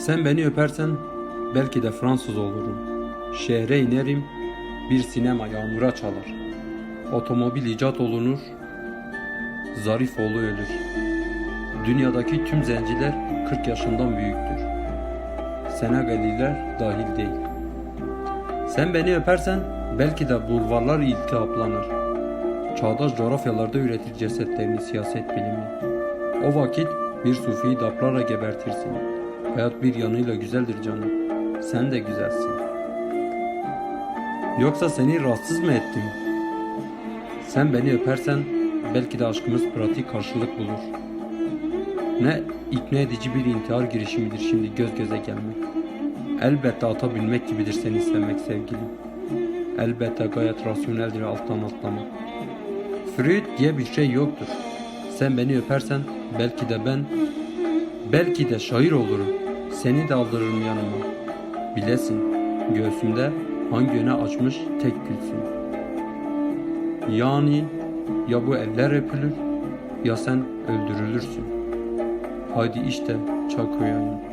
Sen beni öpersen belki de Fransız olurum. Şehre inerim, bir sinema yağmura çalar. Otomobil icat olunur, Zarifoğlu ölür. Dünyadaki tüm zenciler 40 yaşından büyüktür. Senegaliler dahil değil. Sen beni öpersen belki de bulvarlar iltihaplanır. Çağdaş coğrafyalarda üretir cesetlerini siyaset bilimi. O vakit bir sufiyi daplarla gebertirsin. Hayat bir yanıyla güzeldir canım. Sen de güzelsin. Yoksa seni rahatsız mı ettim? Sen beni öpersen belki de aşkımız pratik karşılık bulur. Ne ikna edici bir intihar girişimidir şimdi göz göze gelmek. Elbette atabilmek gibidir seni sevmek sevgilim. Elbette gayet rasyoneldir alttan atlamak. Freud diye bir şey yoktur. Sen beni öpersen belki de ben, belki de şair olurum. Seni de aldırırım yanıma. Bilesin göğsümde hangi yöne açmış tek gülsün. Yani ya bu eller öpülür ya sen öldürülürsün. Haydi işte çak uyanın.